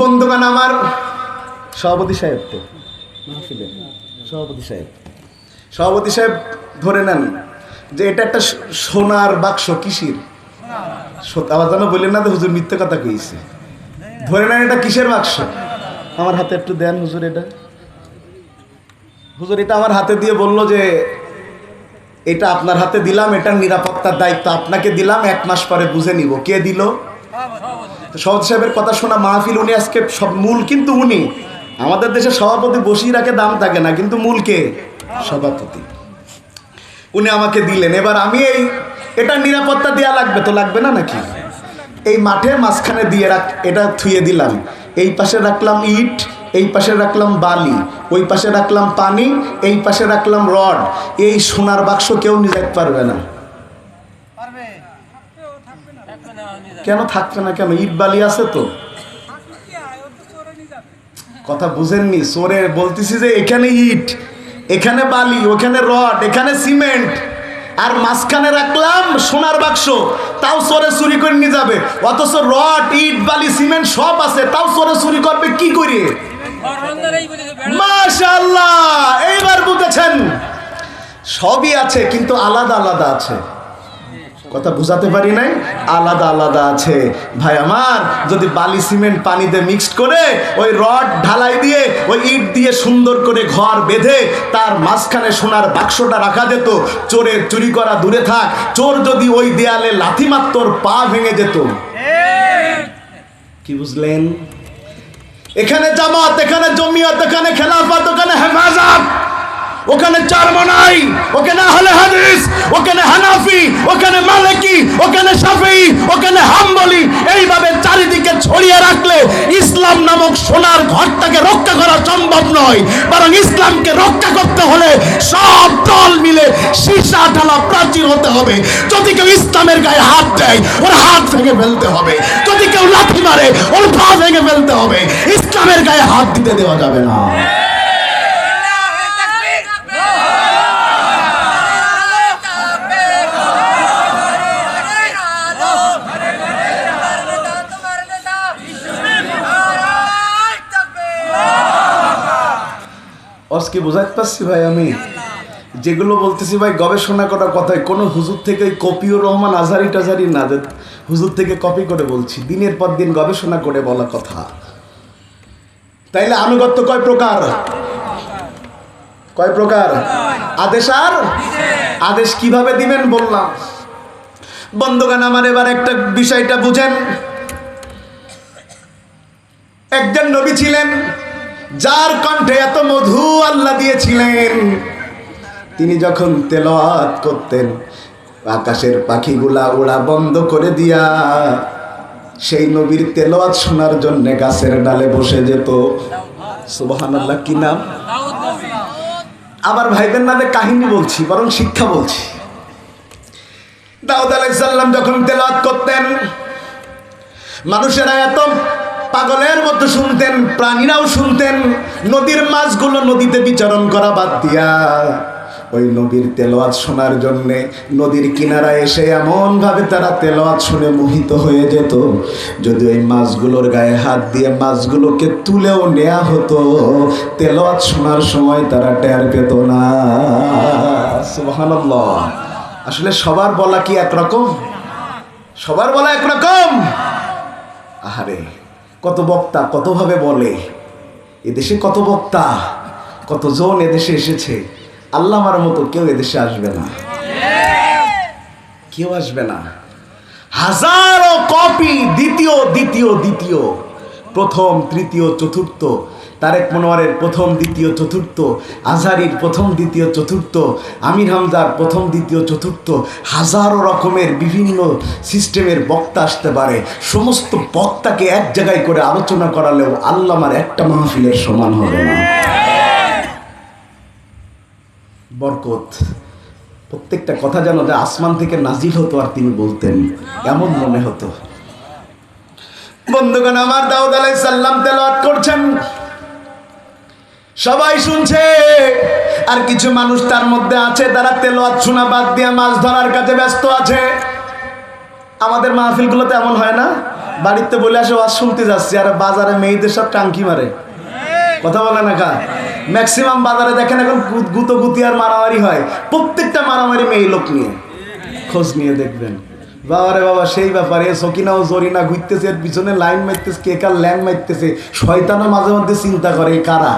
বন্ধুগান আমার, সভাপতি সাহেব তো সভাপতি সাহেব। সভাপতি সাহেব ধরে নেন যে এটা একটা সোনার বাক্স, কিসির? আবার যেন বললেন না হুজুর মিথ্যে কথা কইছে। ধরে নেন এটা কিসের বাক্স? আমার হাতে একটু দেন হুজুর এটা। হুজুর এটা আমার হাতে দিয়ে বলল যে, এটা আপনার হাতে দিলাম এটার নিরাপত্তার দায়িত্ব। আপনাকে দিলাম, এক মাস পরে বুঝে নিব। কে দিল? সভাপতি সাহেবের কথা শোনা মাহফিল, উনি আজকে সব মূল কিন্তু উনি। আমাদের দেশে সভাপতি বসিয়ে রাখে দাম থাকে না, কিন্তু মূল কে? সভাপতি। উনি আমাকে দিলেন। এবার আমি এই, এটা নিরাপত্তা দেওয়া লাগবে তো লাগবে না নাকি? এই মাঠের মাঝখানে দিয়ে রাখ, এটা থুয়ে দিলাম। এই পাশে রাখলাম ইট, এই পাশে রাখলাম বালি, ওই পাশে রাখলাম পানি, এই পাশে রাখলাম রড। এই সোনার বাক্স কেউ নিয়ে পারবে না। কেন থাকবে না কেন? ইট বালি আছে তো। কথা বুঝেননি? সোরে বলতেছি যে এখানে ইট, এখানে বালি, ওখানে রড, এখানে সিমেন্ট। আর মাঝখানে রাখলাম সোনার বাক্স, তাও সরে চুরি করে নিয়ে যাবে। অথচ রড, ইট, বালি, সিমেন্ট সব আছে, তাও সরে চুরি করবে কি করে? মাশাল্লাহ এইবার বুঝেছেন? সবই আছে, কিন্তু আলাদা আলাদা আছে। কথা বুঝাতে পারি নাই? আলাদা আলাদা আছে। ভাই আমার, যদি বালি সিমেন্ট পানিতে মিক্সড করে ওই রড ঢালাই দিয়ে, ওই ইট দিয়ে সুন্দর করে ঘর বেঁধে, তার মাঝখানে সোনার বাক্সটা রাখা যেত চোরের চুরি করা দূরে থাক, চোর যদি ওই দেয়ালে লাথি মারত ওর পা ভেঙে যেত। কি বুঝলেন? এখানে জামাত, এখানে জমিয়ত, এখানে খেলাফত ওখানে হেফাজত। ওখানে চারমনাই ওখানে আহলে হাদিস, ওখানে হানাফি, ওখানে মালিকি, ওখানে শাফি, ওখানে হাম্বলি, এইভাবে চারিদিকে ছড়িয়ে রাখলে ইসলাম নামক সোনার ঘরটাকে রক্ষা করা সম্ভব নয়। বরং ইসলামকে রক্ষা করতে হলে সব দল মিলে সীসা ঢালা প্রাচীর হতে হবে। যদি কেউ ইসলামের গায়ে হাত দেয়, ওর হাত ভেঙে ফেলতে হবে। যদি কেউ লাথি মারে, ওর পা ভেঙে ফেলতে হবে। ইসলামের গায়ে হাত দিতে দেওয়া যাবে না। আজকে বোঝাতে পারছি ভাই আমি। যেগুলো বলতেছি ভাই, গবেষণা করা কথায় কোনো হুজুর থেকে কপিও রহমান আজারি টাজারি না যে হুজুর থেকে কপি করে বলছি। দিনের পর দিন গবেষণা করে বলা কথা। তাইলে আনুগত্য কয় প্রকার? কয় প্রকার? আদেশ আর? আদেশ কীভাবে দিবেন বললাম। বন্ধুগান আমার এবার একটা বিষয়টা বুঝেন। একজন নবী ছিলেন। যার কণ্ঠে এত মধু আল্লাহ দিয়েছিলেন, তিনি যখন তেলাওয়াত করতেন, আকাশের পাখিগুলা ওড়া বন্ধ করে দিয়া সেই নবীর তেলাওয়াত শোনার জন্য গাছের ডালে বসে যেত। সুবহানাল্লাহ, কি নাম? আবার ভাইবেন নামে কাহিনী বলছি, বরং শিক্ষা বলছি। দাউদ আলাইসাল্লাম যখন তেলাওয়াত করতেন, মানুষেরা এত পাগলের মতো শুনতেন, প্রাণীরাও শুনতেন, নদীর মাছগুলো নদীতে বিচরণ করা বাদ দিয়া। ওই নদীর তেলোয়াত শোনার জন্যে নদীর কিনারা এসে এমনভাবে তারা তেলোয়াত শুনে মোহিত হয়ে যেত। যদি ওই মাছগুলোর গায়ে হাত দিয়ে মাছগুলোকে তুলেও নেওয়া হতো তেলোয়াত শোনার সময় তারা টের পেত না। আসলে সবার বলা কি একরকম? সবার বলা একরকম? আহারে। কত বক্তা, কতভাবে বলে? এদেশে কত বক্তা, কতজন এদেশে এসেছে? আল্লাহ আমার মতো কেউ এদেশে আসবে না। কেউ আসবে না। হাজারো কপি দ্বিতীয় দ্বিতীয় দ্বিতীয়। প্রথম, তৃতীয়, চতুর্থ, তারেক মনোয়ারের প্রথম, দ্বিতীয়, চতুর্থ, আজহারির প্রথম, দ্বিতীয়, চতুর্থ, আমির হামজার প্রথম, দ্বিতীয়, চতুর্থ, হাজারো রকমের বিভিন্ন সিস্টেমের বক্তা আসতে পারে। সমস্ত বক্তাকে এক জায়গায় করে আলোচনা করালেও আল্লামার একটা মাহফিলের সমান হবে না। বরকত, প্রত্যেকটা কথা যেন যে আসমান থেকে নাজিল হতো আর তিনি বলতেন, এমন মনে হতো। বন্ধুগণ, আমার দাউদ আলাই সাল্লাম তেলাওয়াত করছেন। সবাই শুনছে? আর কিছু মানুষ তার মধ্যে আছে, তারা তেলোয়াত শোনা বাদ দিয়ে মাছ ধরার কাছে ব্যস্ত আছে। আমাদের মাহফিলগুলোতে এমন হয় না? বাড়িতে বলে আসে, ওয়াজ শুনতে যাচ্ছি। আর বাজারে মেয়েদের সব টাঙ্কি মারে। কথা বলে না কা? ম্যাক্সিমাম বাজারে দেখেন এখন গুতো গুতি আর মারামারি হয়। প্রত্যেকটা মারামারি মেয়ে লোক নিয়ে। খোঁজ নিয়ে দেখবেন। বাবারে বাবা, সেই ব্যাপারে সকিনা ও জরিনা ঘুরতেছে, এর পিছনে লাইন মারতেছে, কে কার ল্যাং মারতেছে। শয়তানও মাঝে মধ্যে চিন্তা করে কারা?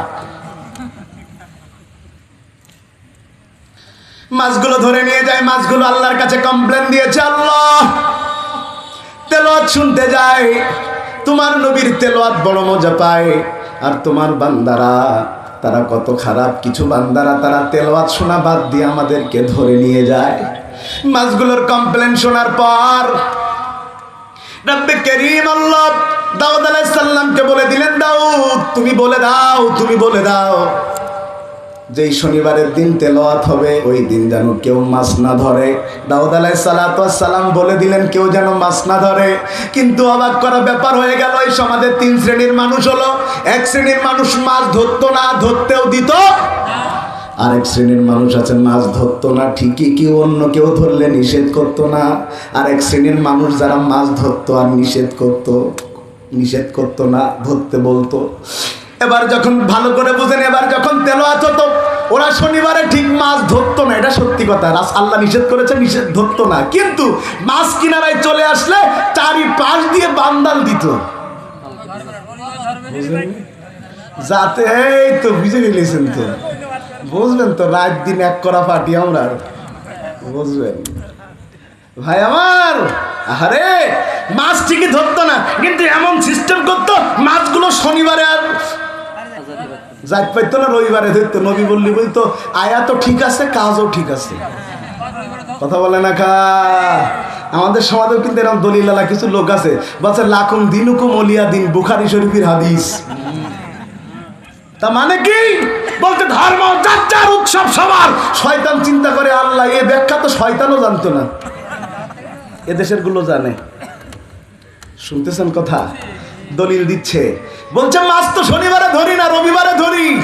মাছগুলো ধরে নিয়ে যায়, মাছগুলো আল্লাহর কাছে কমপ্লেন দিয়েছে, আল্লাহ! তেলোয়াত শুনতে যায়, তোমার নবীর তেলোয়াত বড় মজা পায়, আর তোমার বান্দারা, তারা কত খারাপ, কিছু বান্দারা তারা তেলোয়াত শোনা বাদ দিয়ে আমাদেরকে ধরে নিয়ে যায়। মাছগুলোর কমপ্লেন শোনার পর রব্বে করিম আল্লাহ দাউদ আলাইহিস বলে দিলেন, দাউদ, তুমি বলে দাও, তুমি বলে দাও। যেই শনিবারের দিন তেলাওয়াত হবে, ওই দিন যেন কেউ মাছ না ধরে। দাউদ আলাই সালাম বলে দিলেন, কেউ যেন মাছ না ধরে। কিন্তু অবাক করা ব্যাপার হয়ে গেল, এই সমাজের তিন শ্রেণির মানুষ হলো, এক শ্রেণির মানুষ মাছ ধরতো না, ধরতেও দিত। আরেক শ্রেণির মানুষ আছে মাছ ধরতো না ঠিকই কেউ অন্য কেউ ধরলে নিষেধ করতো না। আরেক শ্রেণির মানুষ যারা মাছ ধরতো আর নিষেধ করতো নিষেধ করতো না ধরতে বলতো। এবার যখন ভালো করে বুঝেন এবার যখন তেলোয়াত হতো ওরা শনিবারে ঠিক মাছ ধরতো না এটা সত্যি কথা। রাস আল্লাহ নিষেধ করেছে নিষেধ ধরতো না। কিন্তু মাছ কিনারায় চলে আসলে চারি পাশ দিয়ে বান্দাল দিত? যাতে এই তো বুঝে গেলেছেন তো। বুঝবেন তো, রাত দিন এক করা পার্টি আমরা। বুঝবেন। ভাই আমার আরে মাছ ঠিকই ধরতো না, কিন্তু এমন সিস্টেম করতো, মাছগুলো শনিবারে আর যাই পাইতো না, রবিবারে ধরতো, নবী বললি বলতো, আয়া তো ঠিক আছে, কাজও ঠিক আছে। কথা বলে না কা আমাদের সমাজেও কিন্তু এরকম দলিলালা কিছু লোক আছে, বলছে, লাকুম দিনুকুম অলিয়া দিন, বুখারি শরীফের হাদিস। তা মানে কি? বলতে ধর্ম, যার যার উৎসব সবার। শয়তান চিন্তা করে, আল্লাহ, এ ব্যাখ্যা তো শয়তানও জানতো না। এদেশেরগুলো জানে। শুনতেছেন কথা? দলিল দিচ্ছে। বলছে, মাছ তো শনিবারে ধরি না, রবিবারে ধরি।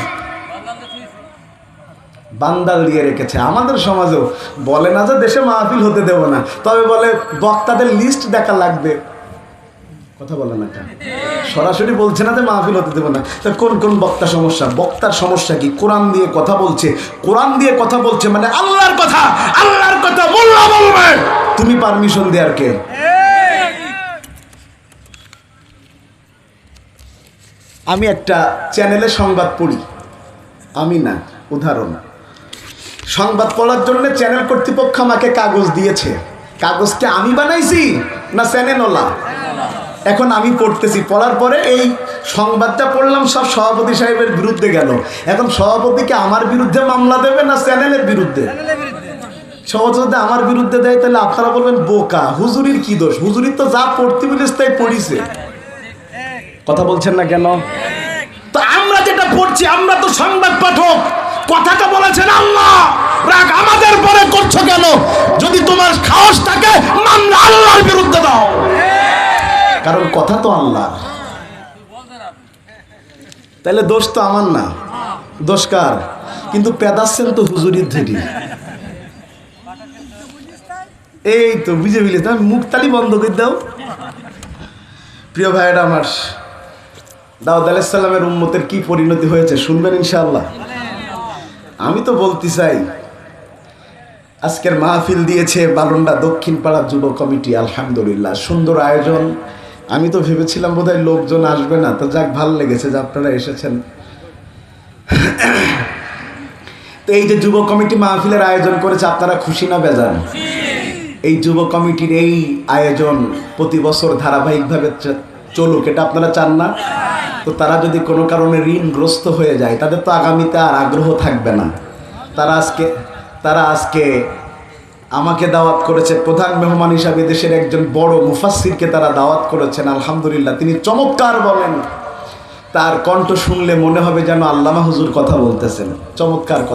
বান্দাল দিয়ে রেখেছে। আমাদের সমাজেও বলে না যে দেশে মাহফিল হতে দেব না। তবে বলে, বক্তাদের লিস্ট দেখা লাগবে। কথা বলে না কেন? সরাসরি বলছে না যে মাহফিল হতে দেবো না। তা কোন কোন বক্তা সমস্যা? বক্তার সমস্যা কি? কোরআন দিয়ে কথা বলছে। কোরআন দিয়ে কথা বলছে মানে আল্লাহর কথা। আল্লাহর কথা মোল্লা বলবে। তুমি পারমিশন দেওয়ার কে? আমি একটা চ্যানেলে সংবাদ পড়ি। আমি না, উদাহরণ। সংবাদ পড়ার জন্য চ্যানেল কর্তৃপক্ষ আমাকে কাগজ দিয়েছে। কাগজটা আমি বানাইছি না চ্যানেলওয়ালা এখন আমি পড়তেছি। পড়ার পরে এই সংবাদটা পড়লাম, সব সভাপতি সাহেবের বিরুদ্ধে গেল। এখন সভাপতিকে আমার বিরুদ্ধে মামলা দেবে না চ্যানেলের বিরুদ্ধে? সভাপতি আমার বিরুদ্ধে দেয়, তাহলে আপনারা বলবেন, বোকা, হুজুরির কি দোষ? হুজুরির তো যা পড়তে বলিস তাই পড়িছে। কথা বলছেন না কেন? তো আমরা যেটা পড়ছি, আমরা তো সংবাদ পাঠক। কথাটা বলেছেন আল্লাহ। রাগ আমাদের পরে করছ কেন? যদি তোমার সাহস থাকে, মামলা কারণ কথা তো আল্লাহ। তাহলে দোষ তো আমার না। দোষ কার? কিন্তু পেদাচ্ছেন তো হুজুরির ধেটি এই তো বুঝে বুঝলে তুমি মুখতালি বন্ধ করে দাও। প্রিয় ভাইয়েরা আমার, দাউদ আলাইসাল্লামের উম্মতের কি পরিণতি হয়েছে শুনবেন ইনশাআল্লাহ? আমি তো বলতে চাই, আজকের মাহফিল দিয়েছে বালুন্ডা দক্ষিণ পাড়া যুব কমিটি, আলহামদুলিল্লাহ। সুন্দর আয়োজন আমি তো ভেবেছিলাম বোধহয় লোকজন আসবে না। তো যাক, ভালো লেগেছে যে আপনারা এসেছেন। তো এই যে যুব কমিটি মাহফিলের আয়োজন করেছে, আপনারা খুশি না বেজান এই যুব কমিটির এই আয়োজন প্রতি বছর ধারাবাহিকভাবে চলুক, এটা আপনারা চান না? তো তারা যদি কোনো কারণে ঋণগ্রস্ত হয়ে যায়, তাদের তো আগামীতে আর আগ্রহ থাকবে না। তারা আজকে তারা আজকে আমাকে দাওয়াত করেছে প্রধান মেহমান হিসাবে দেশের একজন বড় মুফাসিরকে তারা দাওয়াত করেছেন, আলহামদুলিল্লাহ। তিনি চমৎকার বলেন। তার কণ্ঠ শুনলে মনে হবে যেন আল্লামা হুজুর কথা বলতেছেন। চমৎকার